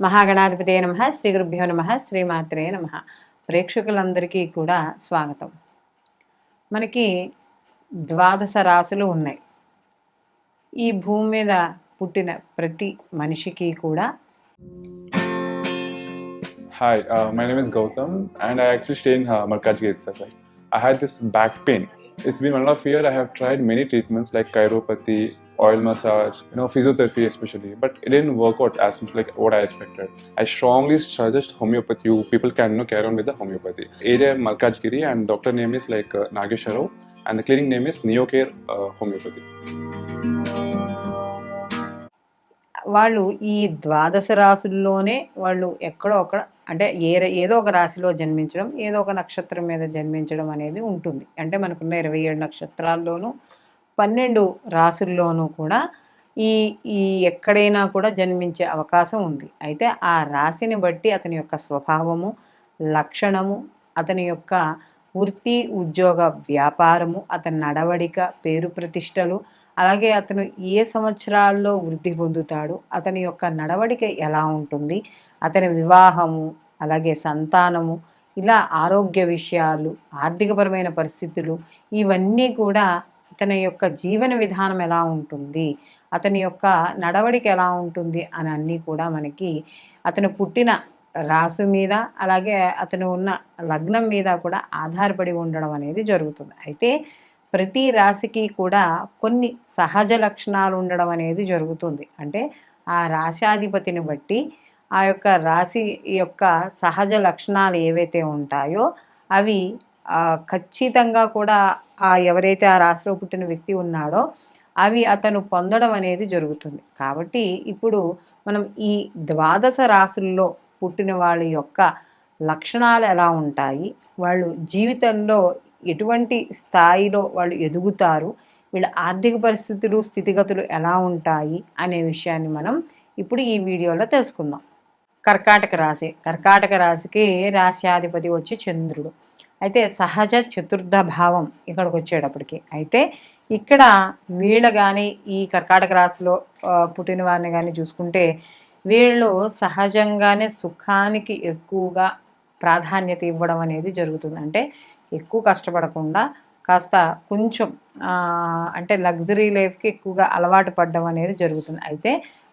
మహాగణాధిపతే నమ శ్రీ గురుభ్యో నమ శ్రీమాత్రే నమ. ప్రేక్షకులందరికీ కూడా స్వాగతం. మనకి ద్వాదశ రాసులు ఉన్నాయి. ఈ భూమి మీద పుట్టిన ప్రతి మనిషికి కూడా hi my name is Gautam and I actually stay in Markaz gate sir I had this back pain it's been one of year I have tried many treatments like chiropathy many treatments like chiropathy, oil massage, you know, physiotherapy especially, but it didn't work out as much like what I expected. I strongly suggest homeopathy. You people can you know, carry on with the homeopathy. Area Malkajgiri, and doctor name is like uh, Nagesha Rao, and the clinic name is Neocare uh, Homeopathy. వాళ్ళు ఈ ద్వాదశ రాసుల్లోనే వాళ్ళు ఎక్కడో ఒక అంటే ఏ ఏదో ఒక రాశిలో జన్మించడం ఏదో ఒక నక్షత్రం మీద జన్మించడం అనేది ఉంటుంది అంటే మనకున్న ఇరవై ఏడు నక్షత్రాల్లోనూ పన్నెండు రాసుల్లోనూ కూడా ఈ ఈ ఎక్కడైనా కూడా జన్మించే అవకాశం ఉంది. అయితే ఆ రాశిని బట్టి అతని యొక్క స్వభావము లక్షణము అతని యొక్క వృత్తి ఉద్యోగ వ్యాపారము అతని నడవడిక పేరు ప్రతిష్టలు అలాగే అతను ఏ సంవత్సరాల్లో వృద్ధి పొందుతాడు అతని యొక్క నడవడిక ఎలా ఉంటుంది అతని వివాహము అలాగే సంతానము ఇలా ఆరోగ్య విషయాలు ఆర్థికపరమైన పరిస్థితులు ఇవన్నీ కూడా అతని యొక్క జీవన విధానం ఎలా ఉంటుంది? అతని యొక్క నడవడిక ఎలా ఉంటుంది? అని అన్నీ కూడా మనకి అతను పుట్టిన రాసు మీద అలాగే అతను ఉన్న లగ్నం మీద కూడా ఆధారపడి ఉండడం అనేది జరుగుతుంది. అయితే ప్రతి రాశికి కూడా కొన్ని సహజ లక్షణాలు ఉండడం అనేది జరుగుతుంది. అంటే ఆ రాశాధిపతిని బట్టి ఆ యొక్క రాశి యొక్క సహజ లక్షణాలు ఏవైతే ఉంటాయో అవి ఖచ్చితంగా కూడా ఆ ఎవరైతే ఆ రాశిలో పుట్టిన వ్యక్తి ఉన్నాడో అవి అతను పొందడం అనేది జరుగుతుంది. కాబట్టి ఇప్పుడు మనం ఈ ద్వాదశ రాశుల్లో పుట్టిన వాళ్ళ యొక్క లక్షణాలు ఎలా ఉంటాయి? వాళ్ళు జీవితంలో ఎటువంటి స్థాయిలో వాళ్ళు ఎదుగుతారు? వీళ్ళ ఆర్థిక పరిస్థితులు స్థితిగతులు ఎలా ఉంటాయి? అనే విషయాన్ని మనం ఇప్పుడు ఈ వీడియోలో తెలుసుకుందాం. కర్కాటక రాశి. కర్కాటక రాశికి రాశ్యాధిపతి వచ్చి చంద్రుడు. అయితే సహజ చతుర్థ భావం ఇక్కడికి వచ్చేటప్పటికి. అయితే ఇక్కడ వీళ్ళ కానీ ఈ కర్కాటక రాశిలో పుట్టిన వారిని కానీ చూసుకుంటే వీళ్ళు సహజంగానే సుఖానికి ఎక్కువగా ప్రాధాన్యత ఇవ్వడం అనేది జరుగుతుంది. అంటే ఎక్కువ కష్టపడకుండా కాస్త కొంచెం అంటే లగ్జరీ లైఫ్కి ఎక్కువగా అలవాటు పడడం అనేది జరుగుతుంది. అయితే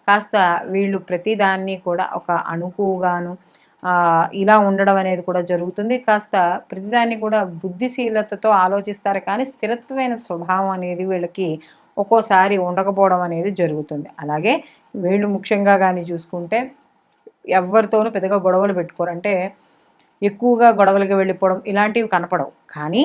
కాస్త వీళ్ళు ప్రతిదాన్ని కూడా ఒక అణుకుగాను ఇలా ఉండడం అనేది కూడా జరుగుతుంది. కాస్త ప్రతిదాన్ని కూడా బుద్ధిశీలతతో ఆలోచిస్తారు కానీ స్థిరత్వమైన స్వభావం అనేది వీళ్ళకి ఒక్కోసారి ఉండకపోవడం అనేది జరుగుతుంది. అలాగే వీళ్ళు ముఖ్యంగా కానీ చూసుకుంటే ఎవరితోనూ పెద్దగా గొడవలు పెట్టుకోరు. అంటే ఎక్కువగా గొడవలకి వెళ్ళిపోవడం ఇలాంటివి కనపడవు. కానీ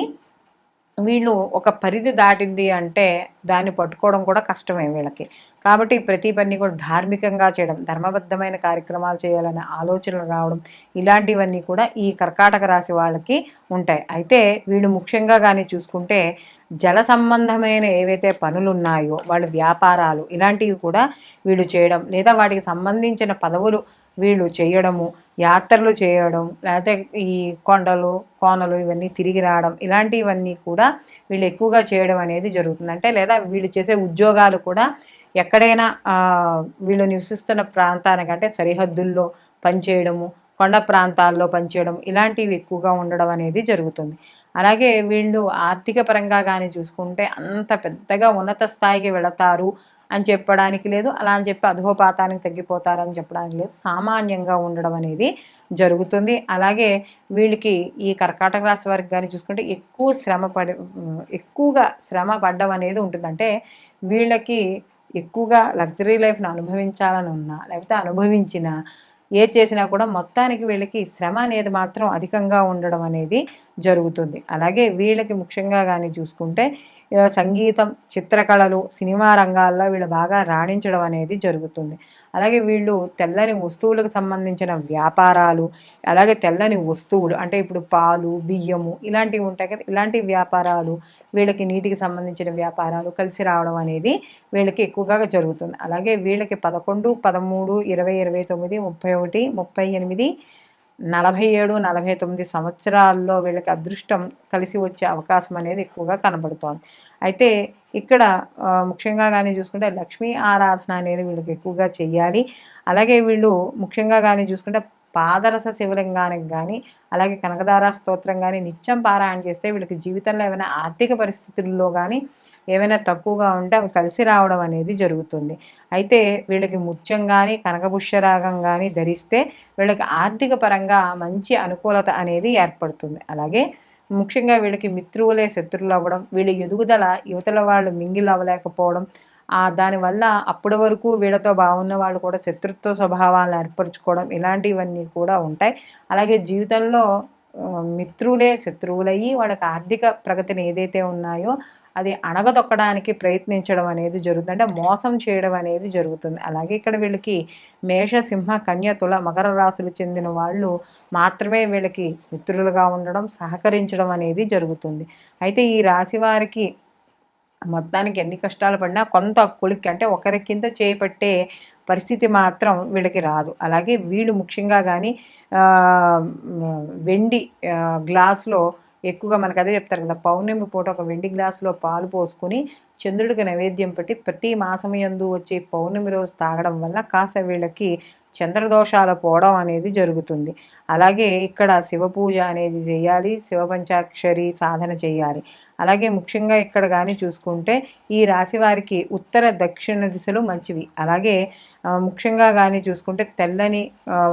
వీళ్ళు ఒక పరిధి దాటింది అంటే దాన్ని పట్టుకోవడం కూడా కష్టమే వీళ్ళకి. కాబట్టి ప్రతి పని కూడా ధార్మికంగా చేయడం ధర్మబద్ధమైన కార్యక్రమాలు చేయాలనే ఆలోచనలు రావడం ఇలాంటివన్నీ కూడా ఈ కర్కాటక రాశి వాళ్ళకి ఉంటాయి. అయితే వీళ్ళు ముఖ్యంగా కానీ చూసుకుంటే జల సంబంధమైన ఏవైతే పనులు ఉన్నాయో వాళ్ళ వ్యాపారాలు ఇలాంటివి కూడా వీళ్ళు చేయడం లేదా వాటికి సంబంధించిన పదవులు వీళ్ళు చేయడము యాత్రలు చేయడం లేకపోతే ఈ కొండలు కోనలు ఇవన్నీ తిరిగి రావడం ఇలాంటివన్నీ కూడా వీళ్ళు ఎక్కువగా చేయడం అనేది జరుగుతుంది. అంటే లేదా వీళ్ళు చేసే ఉద్యోగాలు కూడా ఎక్కడైనా వీళ్ళు నివసిస్తున్న ప్రాంతానికంటే సరిహద్దుల్లో పనిచేయడము కొండ ప్రాంతాల్లో పనిచేయడం ఇలాంటివి ఎక్కువగా ఉండడం అనేది జరుగుతుంది. అలాగే వీళ్ళు ఆర్థిక పరంగా కానీ చూసుకుంటే అంత పెద్దగా ఉన్నత స్థాయికి వెళతారు అని చెప్పడానికి లేదు. అలా అని చెప్పి అధోపాతానికి తగ్గిపోతారని చెప్పడానికి లేదు. సామాన్యంగా ఉండడం అనేది జరుగుతుంది. అలాగే వీళ్ళకి ఈ కర్కాటక రాశి వారికి కానీ చూసుకుంటే ఎక్కువ శ్రమ పడి ఎక్కువగా శ్రమ పడ్డం అనేది ఉంటుందంటే వీళ్ళకి ఎక్కువగా లగ్జరీ లైఫ్ను అనుభవించాలని ఉన్నా లేకపోతే అనుభవించిన ఏ చేసినా కూడా మొత్తానికి వీళ్ళకి శ్రమ అనేది మాత్రం అధికంగా ఉండడం అనేది జరుగుతుంది. అలాగే వీళ్ళకి ముఖ్యంగా కానీ చూసుకుంటే ఇలా సంగీతం చిత్రకళలు సినిమా రంగాల్లో వీళ్ళు బాగా రాణించడం అనేది జరుగుతుంది. అలాగే వీళ్ళు తెల్లని వస్తువులకు సంబంధించిన వ్యాపారాలు అలాగే తెల్లని వస్తువులు అంటే ఇప్పుడు పాలు బియ్యము ఇలాంటివి ఉంటాయి కదా ఇలాంటి వ్యాపారాలు వీళ్ళకి నీటికి సంబంధించిన వ్యాపారాలు కలిసి రావడం అనేది వీళ్ళకి ఎక్కువగా జరుగుతుంది. అలాగే వీళ్ళకి పదకొండు పదమూడు ఇరవై ఇరవై తొమ్మిది ముప్పై ఒకటి ముప్పై ఎనిమిది నలభై ఏడు నలభై తొమ్మిది సంవత్సరాల్లో వీళ్ళకి అదృష్టం కలిసి వచ్చే అవకాశం అనేది ఎక్కువగా కనబడుతోంది. అయితే ఇక్కడ ముఖ్యంగా కానీ చూసుకుంటే లక్ష్మీ ఆరాధన అనేది వీళ్ళకి ఎక్కువగా చేయాలి అలాగే వీళ్ళు ముఖ్యంగా కానీ చూసుకుంటే పాదరస శివలింగానికి కానీ అలాగే కనకదార స్తోత్రం కానీ నిత్యం పారాయణ చేస్తే వీళ్ళకి జీవితంలో ఏమైనా ఆర్థిక పరిస్థితుల్లో కానీ ఏమైనా తక్కువగా ఉంటే అవి కలిసి రావడం అనేది జరుగుతుంది. అయితే వీళ్ళకి ముత్యం కానీ కనకపుష్యరాగం కానీ ధరిస్తే వీళ్ళకి ఆర్థిక పరంగా మంచి అనుకూలత అనేది ఏర్పడుతుంది. అలాగే ముఖ్యంగా వీళ్ళకి మిత్రువులే శత్రువులు అవ్వడం వీళ్ళ ఎదుగుదల యువతల వాళ్ళు మింగిల్ అవ్వలేకపోవడం దానివల్ల అప్పటి వరకు వీళ్ళతో బాగున్న వాళ్ళు కూడా శత్రుత్వ స్వభావాలను ఏర్పరచుకోవడం ఇలాంటివన్నీ కూడా ఉంటాయి. అలాగే జీవితంలో మిత్రులే శత్రువులయ్యి వాళ్ళకి ఆర్థిక ప్రగతిని ఏదైతే ఉన్నాయో అది అణగదొక్కడానికి ప్రయత్నించడం అనేది జరుగుతుంది. అంటే మోసం చేయడం అనేది జరుగుతుంది. అలాగే ఇక్కడ వీళ్ళకి మేష సింహ కన్య తుల మకర రాశులు చెందిన వాళ్ళు మాత్రమే వీళ్ళకి మిత్రులుగా ఉండడం సహకరించడం అనేది జరుగుతుంది. అయితే ఈ రాశి వారికి మొత్తానికి ఎన్ని కష్టాలు పడినా కొంత కొలిక్కి అంటే ఒకరి కింద చేపట్టే పరిస్థితి మాత్రం వీళ్ళకి రాదు. అలాగే వీళ్ళు ముఖ్యంగా కానీ వెండి గ్లాసులో ఎక్కువగా మనకు అదే చెప్తారు కదా పౌర్ణమి పూట ఒక వెండి గ్లాసులో పాలు పోసుకుని చంద్రుడికి నైవేద్యం పెట్టి ప్రతి మాసం యందు వచ్చే పౌర్ణమి రోజు తాగడం వల్ల కాస్త వీళ్ళకి చంద్రదోషాలు పోవడం అనేది జరుగుతుంది. అలాగే ఇక్కడ శివ పూజ అనేది చేయాలి శివపంచాక్షరి సాధన చేయాలి. అలాగే ముఖ్యంగా ఇక్కడ కానీ చూసుకుంటే ఈ రాశి వారికి ఉత్తర దక్షిణ దిశలు మంచివి. అలాగే ముఖ్యంగా కానీ చూసుకుంటే తెల్లని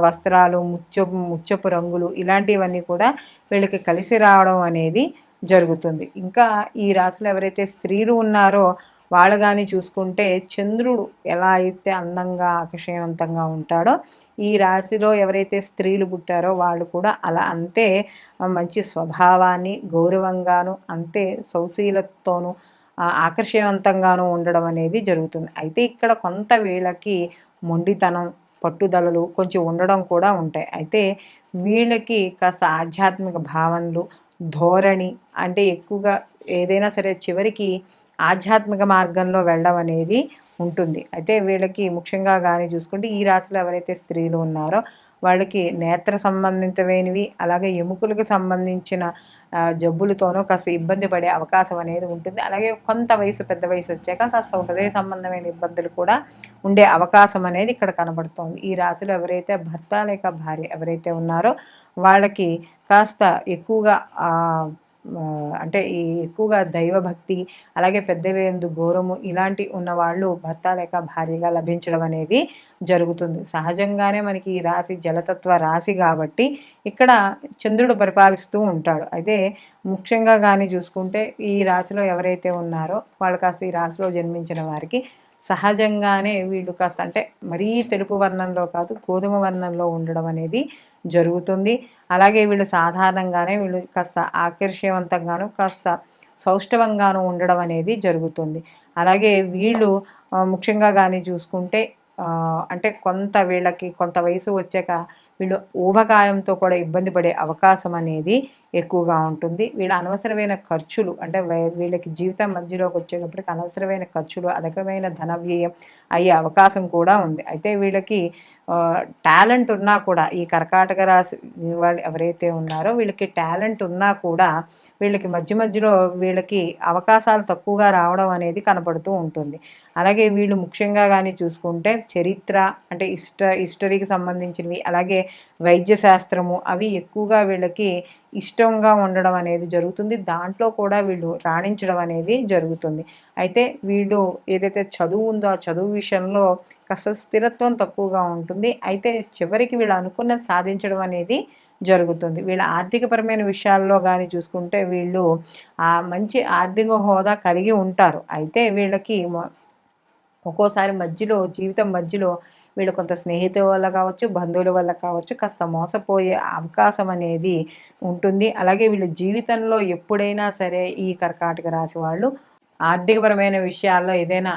వస్త్రాలు ముత్యపు ముత్యపు రంగులు ఇలాంటివన్నీ కూడా వీళ్ళకి కలిసి రావడం అనేది జరుగుతుంది. ఇంకా ఈ రాశిలో ఎవరైతే స్త్రీలు ఉన్నారో వాళ్ళు కానీ చూసుకుంటే చంద్రుడు ఎలా అయితే అందంగా ఆకర్షణవంతంగా ఉంటాడో ఈ రాశిలో ఎవరైతే స్త్రీలు పుట్టారో వాళ్ళు కూడా అలా అంతే మంచి స్వభావాన్ని గౌరవంగాను అంతే సౌశీలతోనూ ఆ, ఉండడం అనేది జరుగుతుంది. అయితే ఇక్కడ కొంత వీళ్ళకి మొండితనం పట్టుదలలు కొంచెం ఉండడం కూడా ఉంటాయి. అయితే వీళ్ళకి కాస్త ఆధ్యాత్మిక భావనలు ధోరణి అంటే ఎక్కువగా ఏదైనా సరే చివరికి ఆధ్యాత్మిక మార్గంలో వెళ్ళడం అనేది ఉంటుంది. అయితే వీళ్ళకి ముఖ్యంగా కానీ చూసుకుంటే ఈ రాశిలో ఎవరైతే స్త్రీలు ఉన్నారో వాళ్ళకి నేత్ర సంబంధితమైనవి అలాగే ఎముకలకు సంబంధించిన జబ్బులతోనూ కాస్త ఇబ్బంది పడే అవకాశం అనేది ఉంటుంది. అలాగే కొంత వయసు పెద్ద వయసు వచ్చాక కాస్త హృదయ సంబంధమైన ఇబ్బందులు కూడా ఉండే అవకాశం అనేది ఇక్కడ కనబడుతోంది. ఈ రాశిలో ఎవరైతే భర్త లేక భార్య ఎవరైతే ఉన్నారో వాళ్ళకి కాస్త ఎక్కువగా అంటే ఈ ఎక్కువగా దైవభక్తి అలాగే పెద్దలేందు గౌరవము ఇలాంటి ఉన్న వాళ్ళు భర్త లేక భార్యగా లభించడం అనేది జరుగుతుంది. సహజంగానే మనకి ఈ రాశి జలతత్వ రాశి కాబట్టి ఇక్కడ చంద్రుడు పరిపాలిస్తూ ఉంటాడు. అయితే ముఖ్యంగా కానీ చూసుకుంటే ఈ రాశిలో ఎవరైతే ఉన్నారో వాళ్ళు కాస్త ఈ రాశిలో జన్మించిన వారికి సహజంగానే వీళ్ళు కాస్త అంటే మరీ తెలుపు వర్ణంలో కాదు గోధుమ వర్ణంలో ఉండడం అనేది జరుగుతుంది. అలాగే వీళ్ళు సాధారణంగానే వీళ్ళు కాస్త ఆకర్షవంతంగాను కాస్త సౌష్ఠవంగాను ఉండడం అనేది జరుగుతుంది. అలాగే వీళ్ళు ముఖ్యంగా కానీ చూసుకుంటే అంటే కొంత వీళ్ళకి కొంత వయసు వచ్చాక వీళ్ళు ఊబకాయంతో కూడా ఇబ్బంది పడే అవకాశం అనేది ఎక్కువగా ఉంటుంది. వీళ్ళ అనవసరమైన ఖర్చులు అంటే వీళ్ళకి జీవితం మధ్యలోకి వచ్చేటప్పటికి అనవసరమైన ఖర్చులు అధికమైన ధన వ్యయం అయ్యే అవకాశం కూడా ఉంది. అయితే వీళ్ళకి టాలెంట్ ఉన్నా కూడా ఈ కర్కాటక రాశి వాళ్ళు ఎవరైతే ఉన్నారో వీళ్ళకి టాలెంట్ ఉన్నా కూడా వీళ్ళకి మధ్య మధ్యలో వీళ్ళకి అవకాశాలు తక్కువగా రావడం అనేది కనపడుతూ ఉంటుంది. అలాగే వీళ్ళు ముఖ్యంగా కానీ చూసుకుంటే చరిత్ర అంటే ఇష్ట హిస్టరీకి సంబంధించినవి అలాగే వైద్య శాస్త్రము అవి ఎక్కువగా వీళ్ళకి ఇష్టంగా ఉండడం అనేది జరుగుతుంది. దాంట్లో కూడా వీళ్ళు రాణించడం అనేది జరుగుతుంది. అయితే వీళ్ళు ఏదైతే చదువు ఉందో ఆ చదువు విషయంలో కాస్త స్థిరత్వం తక్కువగా ఉంటుంది. అయితే చివరికి వీళ్ళు అనుకున్న సాధించడం అనేది జరుగుతుంది. వీళ్ళ ఆర్థికపరమైన విషయాల్లో కానీ చూసుకుంటే వీళ్ళు ఆ మంచి ఆర్థిక హోదా కలిగి ఉంటారు. అయితే వీళ్ళకి ఒక్కోసారి మధ్యలో జీవితం మధ్యలో వీళ్ళు కొంత స్నేహితుల వల్ల కావచ్చు బంధువుల వల్ల కావచ్చు కాస్త మోసపోయే అవకాశం అనేది ఉంటుంది. అలాగే వీళ్ళ జీవితంలో ఎప్పుడైనా సరే ఈ కర్కాటక రాశి వాళ్ళు ఆర్థికపరమైన విషయాల్లో ఏదైనా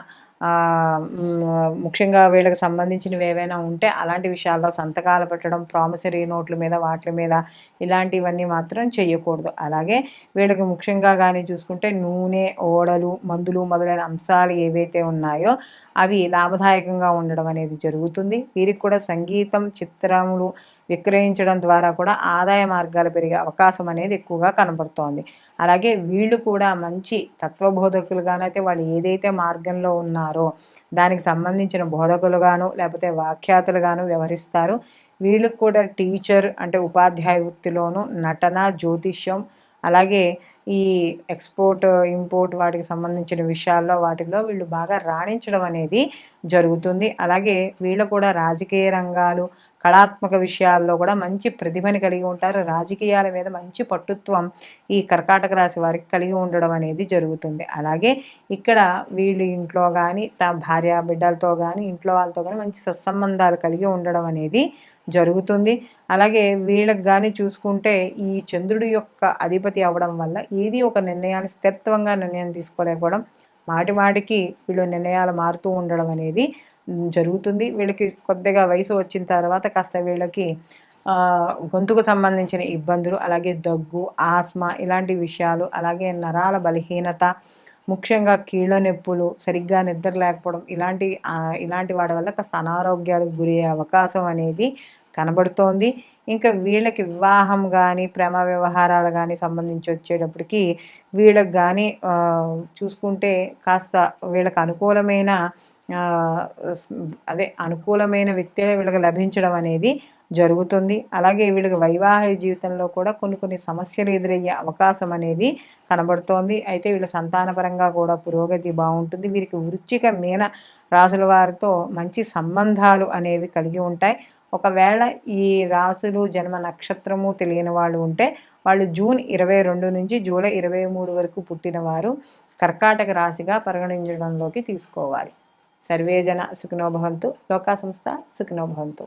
ముఖ్యంగా వీళ్ళకి సంబంధించినవి ఏవైనా ఉంటే అలాంటి విషయాల్లో సంతకాలు పెట్టడం ప్రామిసరీ నోట్ల మీద వాటి మీద ఇలాంటివన్నీ మాత్రం చేయకూడదు అలాగే వీళ్ళకి ముఖ్యంగా కానీ చూసుకుంటే నూనె ఓడలు మందులు మొదలైన అంశాలు ఏవైతే ఉన్నాయో అవి లాభదాయకంగా ఉండడం అనేది జరుగుతుంది. వీరికి కూడా సంగీతం చిత్రములు విక్రయించడం ద్వారా కూడా ఆదాయ మార్గాలు పెరిగే అవకాశం అనేది ఎక్కువగా కనబడుతోంది. అలాగే వీళ్ళు కూడా మంచి తత్వబోధకులుగానైతే వాళ్ళు ఏదైతే మార్గంలో ఉన్నారో దానికి సంబంధించిన బోధకులుగాను లేకపోతే వాఖ్యాతలుగాను వ్యవహరిస్తారు. వీళ్ళకు కూడా టీచర్ అంటే ఉపాధ్యాయ వృత్తిలోను నటన జ్యోతిష్యం అలాగే ఈ ఎక్స్పోర్ట్ ఇంపోర్ట్ వాటికి సంబంధించిన విషయాల్లో వాటిల్లో వీళ్ళు బాగా రాణించడం అనేది జరుగుతుంది. అలాగే వీళ్ళు కూడా రాజకీయ రంగాలు కళాత్మక విషయాల్లో కూడా మంచి ప్రతిభని కలిగి ఉంటారు. రాజకీయాల మీద మంచి పట్టుత్వం ఈ కర్కాటక రాశి వారికి కలిగి ఉండడం అనేది జరుగుతుంది. అలాగే ఇక్కడ వీళ్ళు ఇంట్లో కానీ తమ భార్య బిడ్డలతో కానీ ఇంట్లో వాళ్ళతో కానీ మంచి సత్సంబంధాలు కలిగి ఉండడం అనేది జరుగుతుంది. అలాగే వీళ్ళకి కానీ చూసుకుంటే ఈ చంద్రుడి యొక్క అధిపతి అవ్వడం వల్ల ఏది ఒక నిర్ణయాన్ని స్థిరత్వంగా నిర్ణయం తీసుకోలేకపోవడం మాటి మాటికి వీళ్ళు నిర్ణయాలు మారుతూ ఉండడం అనేది జరుగుతుంది. వీళ్ళకి కొద్దిగా వయసు వచ్చిన తర్వాత కాస్త వీళ్ళకి గొంతుకు సంబంధించిన ఇబ్బందులు అలాగే దగ్గు ఆస్మా ఇలాంటి విషయాలు అలాగే నరాల బలహీనత ముఖ్యంగా కీళ్ళ నొప్పులు సరిగ్గా నిద్ర లేకపోవడం ఇలాంటి ఇలాంటి వాటి వల్ల కాస్త అనారోగ్యాలకు గురయ్యే అవకాశం అనేది కనబడుతోంది. ఇంకా వీళ్ళకి వివాహం కానీ ప్రేమ వ్యవహారాలు కానీ సంబంధించి వచ్చేటప్పటికి వీళ్ళకి కానీ చూసుకుంటే కాస్త వీళ్ళకి అనుకూలమైన అదే అనుకూలమైన వ్యక్తులే వీళ్ళకి లభించడం అనేది జరుగుతుంది. అలాగే వీళ్ళకి వైవాహిక జీవితంలో కూడా కొన్ని కొన్ని సమస్యలు ఎదురయ్యే అవకాశం అనేది కనబడుతోంది. అయితే వీళ్ళ సంతానపరంగా కూడా పురోగతి బాగుంటుంది. వీరికి వృచ్చిక మీన రాసుల వారితో మంచి సంబంధాలు అనేవి కలిగి ఉంటాయి. ఒకవేళ ఈ రాసులు జన్మ నక్షత్రము తెలియని వాళ్ళు ఉంటే వాళ్ళు జూన్ ఇరవై రెండు నుంచి జూలై ఇరవై మూడు వరకు పుట్టిన వారు కర్కాటక రాశిగా పరిగణించడంలోకి తీసుకోవాలి. सर्वे जन सुखिनो भवन्तु लोका संस्था सुखिनो भवन्तु।